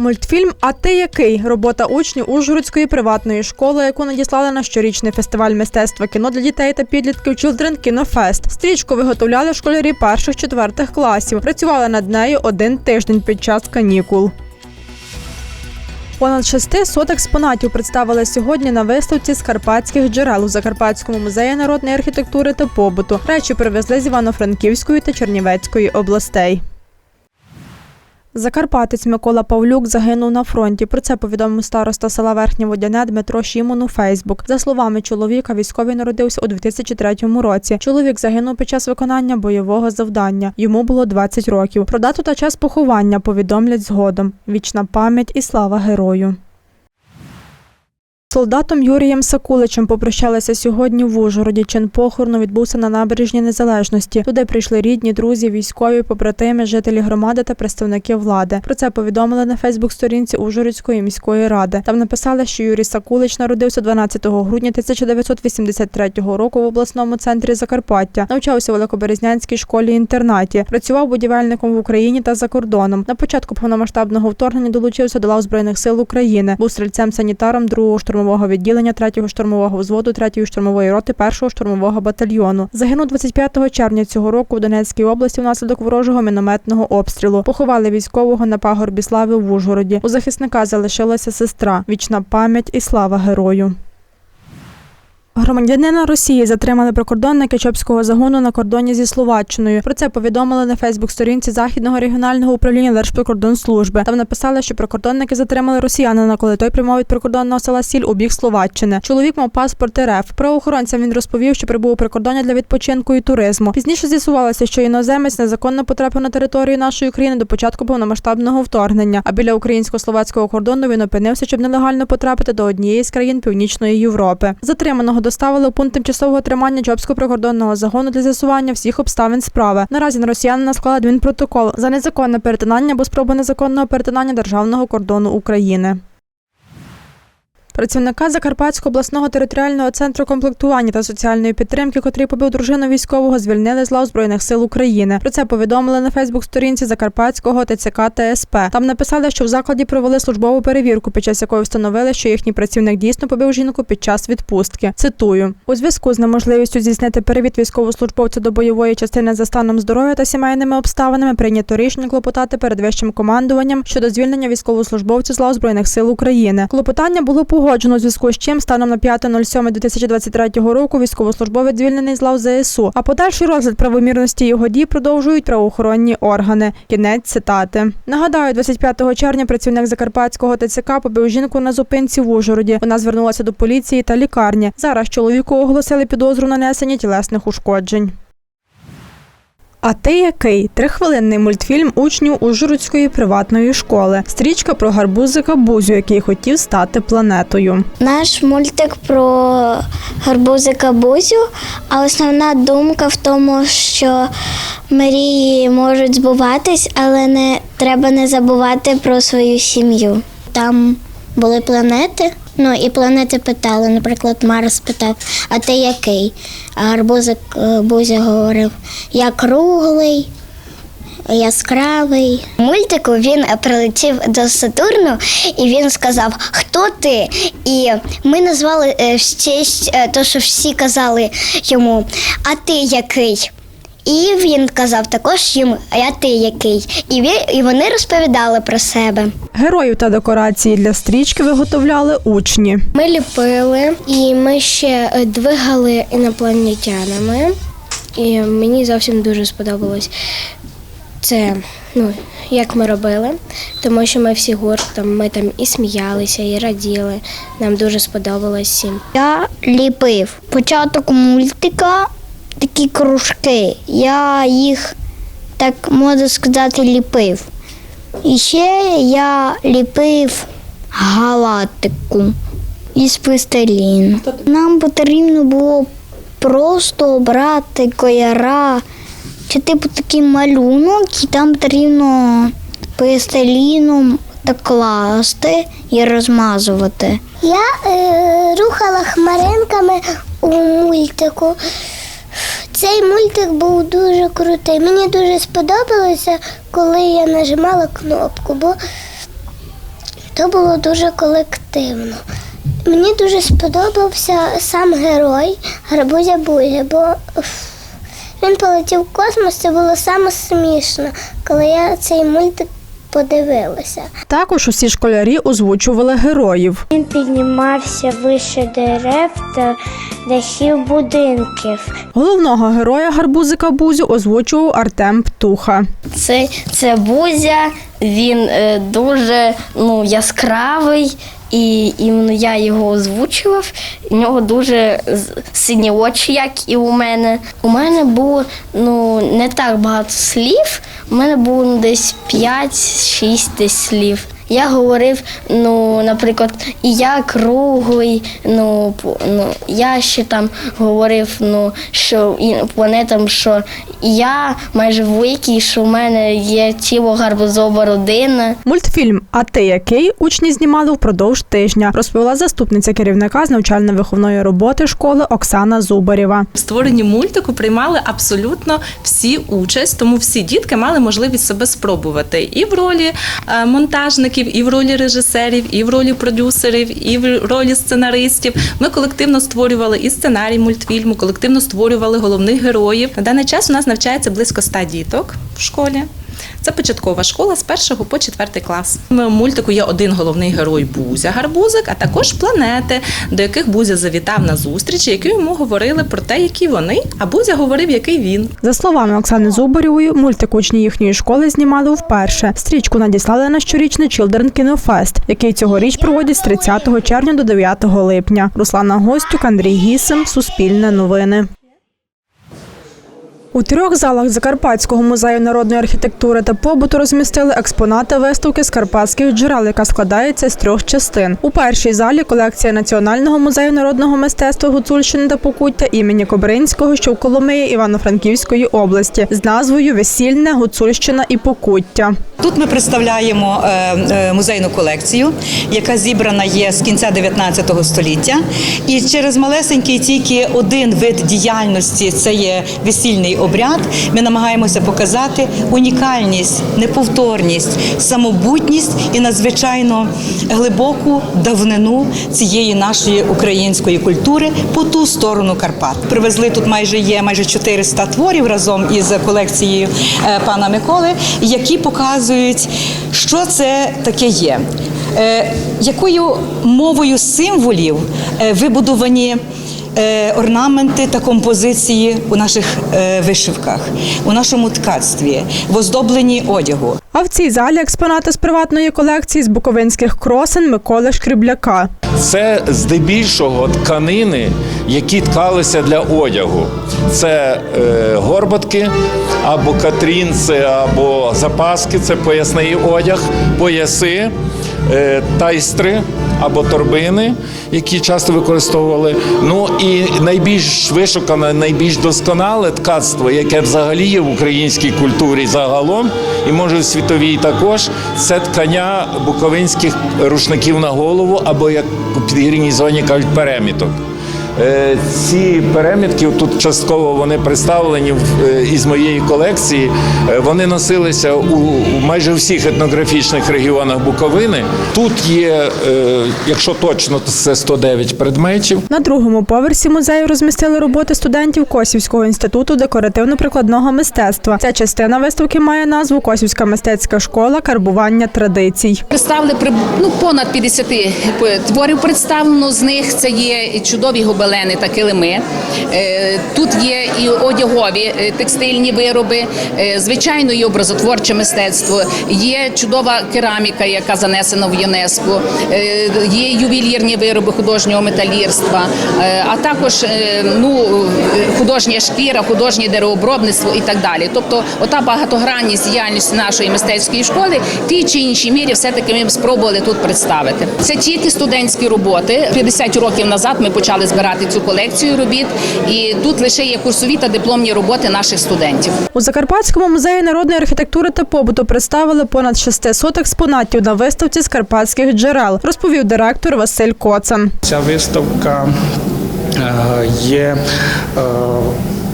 Мультфільм А ти який? Робота учнів Ужгородської приватної школи, яку надіслали на щорічний фестиваль мистецтва кіно для дітей та підлітків Children Кінофест. Стрічку виготовляли школярі перших четвертих класів. Працювали над нею один тиждень під час канікул. Понад шести сот експонатів представили сьогодні на виставці з карпатських джерел у Закарпатському музеї народної архітектури та побуту. Речі привезли з Івано-Франківської та Чернівецької областей. Закарпатець Микола Павлюк загинув на фронті. Про це повідомив староста села Верхнє Водяне Дмитро Шімон у Фейсбук. За словами чоловіка, військовий народився у 2003 році. Чоловік загинув під час виконання бойового завдання. Йому було 20 років. Про дату та час поховання повідомлять згодом. Вічна пам'ять і слава герою. Солдатом Юрієм Сакуличем попрощалися сьогодні в Ужгороді. Чин похорону відбувся на набережні Незалежності. Туди прийшли рідні, друзі, військові, побратими, жителі громади та представники влади. Про це повідомили на Фейсбук-сторінці Ужгородської міської ради. Там написали, що Юрій Сакулич народився 12 грудня 1983 року в обласному центрі Закарпаття. Навчався у Великоберезнянській школі-інтернаті. Працював будівельником в Україні та за кордоном. На початку повномасштабного вторгнення долучився до лав збройних сил України. Був стрільцем-санітаром 2-го штурмового відділення 3-го штурмового взводу 3-ї штурмової роти 1-го штурмового батальйону. Загинув 25 червня цього року в Донецькій області внаслідок ворожого мінометного обстрілу. Поховали військового на пагорбі слави в Ужгороді. У захисника залишилася сестра. Вічна пам'ять і слава герою. Громадянина Росії затримали прикордонники Чопського загону на кордоні зі Словаччиною. Про це повідомили на Фейсбук-сторінці Західного регіонального управління Держприкордонслужби. Там написали, що прикордонники затримали росіянина, коли той прямував від прикордонного села Сіль у бік Словаччини. Чоловік мав паспорт РФ. Правоохоронцям він розповів, що прибув у прикордоння для відпочинку і туризму. Пізніше з'ясувалося, що іноземець незаконно потрапив на територію нашої країни до початку повномасштабного вторгнення. А біля українсько-словацького кордону він опинився, щоб нелегально потрапити до однієї з країн Північної Європи. Затриманого доставили у пункт тимчасового тримання Чопського прикордонного загону для з'ясування всіх обставин справи. Наразі на росіянина склали адмінпротокол за незаконне перетинання або спробу незаконного перетинання державного кордону України. Працівника Закарпатського обласного територіального центру комплектування та соціальної підтримки, котрий побив дружину військового, звільнили з лав Збройних сил України. Про це повідомили на Фейсбук-сторінці Закарпатського ТЦК та СП. Там написали, що в закладі провели службову перевірку, під час якої встановили, що їхній працівник дійсно побив жінку під час відпустки. Цитую у зв'язку з неможливістю здійснити перевід військовослужбовця до бойової частини за станом здоров'я та сімейними обставинами. Прийнято рішення клопотати перед вищим командуванням щодо звільнення військовослужбовця з лав Збройних сил України. Клопотання було погоджено у зв'язку з чим станом на 5.07.2023 року військовослужбовець звільнений з лав ЗСУ. А подальший розгляд правомірності його дій продовжують правоохоронні органи. Кінець цитати. Нагадаю, 25 червня працівник Закарпатського ТЦК побив жінку на зупинці в Ужгороді. Вона звернулася до поліції та лікарні. Зараз чоловіку оголосили підозру нанесення тілесних ушкоджень. А ти який? Трихвилинний мультфільм учнів Ужгородської приватної школи. Стрічка про гарбузика Бузю, який хотів стати планетою. Наш мультик про гарбузика Бузю, а основна думка в тому, що мрії можуть збуватись, але не треба не забувати про свою сім'ю. Там були планети. Ну і планети питали, наприклад, Марс питав, а ти який? А гарбузик е, Бузя говорив, я круглий, яскравий. Мультику він прилетів до Сатурну і він сказав, хто ти? І ми назвали е, в честь, е, то, що всі казали йому, а ти який? І він казав також їм, а я ти який. І, він, і вони розповідали про себе. Героїв та декорації для стрічки виготовляли учні. Ми ліпили і ми ще е, двигали інопланетянами. І мені зовсім дуже сподобалось це, ну, як ми робили, тому що ми всі гуртом, ми там і сміялися, і раділи. Нам дуже сподобалось всім. Я ліпив початок мультика, такі кружки. Я їх, так можна сказати, ліпив. І ще я ліпив галактику із пластиліну. Нам потрібно було просто обрати кояра чи типу такий малюнок, і там потрібно пластиліном та класти і розмазувати. Я е, рухала хмаринками у мультику. Цей мультик був дуже крутий. Мені дуже сподобалося, коли я нажимала кнопку, бо то було дуже колективно. Мені дуже сподобався сам герой Гарбузя Бузя, бо він полетів в космос, це було саме смішно, коли я цей мультик подивилася. Також усі школярі озвучували героїв. Він піднімався вище дерев та дахів будинків. Головного героя гарбузика Бузю озвучував Артем Птуха. Це, це Бузя, він е, дуже ну, яскравий, і іменно я його озвучував. У нього дуже з- сині очі, як і у мене. У мене було ну, не так багато слів, мене було десь 5-6 десь слів. Я говорив, ну, наприклад, і я круглий, ну, ну я ще там говорив, ну, що і планетам, що я майже великий, що в мене є тіло гарбузова родина. Мультфільм А ти який учні знімали впродовж тижня, розповіла заступниця керівника з навчально-виховної роботи школи Оксана Зубарєва. В створенні мультику приймали абсолютно всі участь, тому всі дітки мали можливість себе спробувати і в ролі е, монтажників, і в ролі режисерів, і в ролі продюсерів, і в ролі сценаристів. Ми колективно створювали і сценарій мультфільму, колективно створювали головних героїв. На даний час у нас навчається близько 100 діток в школі. Це початкова школа з першого по четвертий клас. В мультику є один головний герой Бузя Гарбузик, а також планети, до яких Бузя завітав на зустріч, які йому говорили про те, які вони, а Бузя говорив, який він. За словами Оксани Зубарєвої, мультик учні їхньої школи знімали вперше. Стрічку надіслали на щорічний Children Kino Fest, який цьогоріч проводять з 30 червня до 9 липня. Руслана Гостюк, Андрій Гісим, Суспільне новини. У трьох залах Закарпатського музею народної архітектури та побуту розмістили експонати виставки з карпатських джерел, яка складається з трьох частин. У першій залі колекція Національного музею народного мистецтва Гуцульщини та Покуття імені Кобринського, що в Коломиї Івано-Франківської області, з назвою Весільне, Гуцульщина і Покуття. Тут ми представляємо е, е, музейну колекцію, яка зібрана є з кінця 19 століття. І через малесенький тільки один вид діяльності це є весільний обряд. Ми намагаємося показати унікальність, неповторність, самобутність і надзвичайно глибоку давнину цієї нашої української культури по ту сторону Карпат. Привезли тут майже є майже 400 творів разом із колекцією е, пана Миколи, які показують, що це таке є. Е, Якою мовою символів е, вибудовані орнаменти та композиції у наших е, вишивках, у нашому ткацтві, в оздобленні одягу. А в цій залі експонати з приватної колекції з буковинських кросен Миколи Шкрібляка. Це здебільшого тканини, які ткалися для одягу. Це е, горбатки або катрінці, або запаски, це поясний одяг, пояси, е, тайстри або торбини, які часто використовували. Ну і найбільш вишукане, найбільш досконале ткацтво, яке взагалі є в українській культурі загалом, і може в світовій також, це ткання буковинських рушників на голову, або як у підгірній зоні кажуть, переміток. Е, Ці перемітки тут частково вони представлені е, із моєї колекції. Е, Вони носилися у у майже всіх етнографічних регіонах Буковини. Тут є, якщо точно, то це 109 предметів. На другому поверсі музею розмістили роботи студентів Косівського інституту декоративно-прикладного мистецтва. Ця частина виставки має назву Косівська мистецька школа карбування традицій. Представили при- ну, понад 50 творів представлено. З них це є чудові гобелени та килими. Е, Тут є і одягові е, текстильні вироби, е, звичайно, і образотворче мистецтво. Є чудова кераміка, яка занесена в ЮНЕСКО. Є ювелірні вироби художнього металірства, а також ну, художня шкіра, художнє деревообробництво і так далі. Тобто, ота багатогранність діяльності нашої мистецької школи, в тій чи іншій мірі, все-таки ми спробували тут представити. Це тільки студентські роботи. 50 років назад ми почали збирати зберігати цю колекцію робіт. І тут лише є курсові та дипломні роботи наших студентів. У Закарпатському музеї народної архітектури та побуту представили понад 600 експонатів на виставці з карпатських джерел, розповів директор Василь Коцан. Ця виставка е, є е,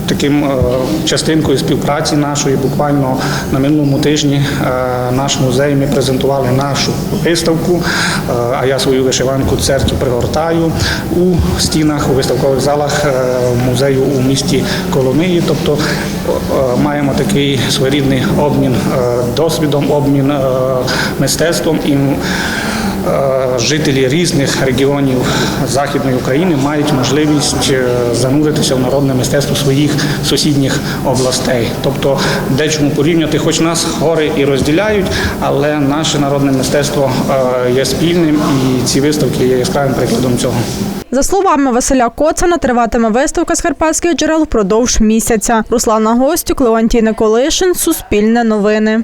таким е, частинкою співпраці нашої. Буквально на минулому тижні е, наш музей ми презентували нашу виставку, е, а я свою вишиванку церкву пригортаю у стінах, у виставкових залах музею у місті Коломиї. Тобто маємо такий своєрідний обмін досвідом, обмін мистецтвом і жителі різних регіонів Західної України мають можливість е, зануритися в народне мистецтво своїх сусідніх областей. Тобто, дечому порівняти, хоч нас гори і розділяють, але наше народне мистецтво е, є спільним, і ці виставки є яскравим прикладом цього. За словами Василя Коцана, триватиме виставка з карпатських джерел впродовж місяця. Руслана Гостюк, Леонтій Николишин, Суспільне новини.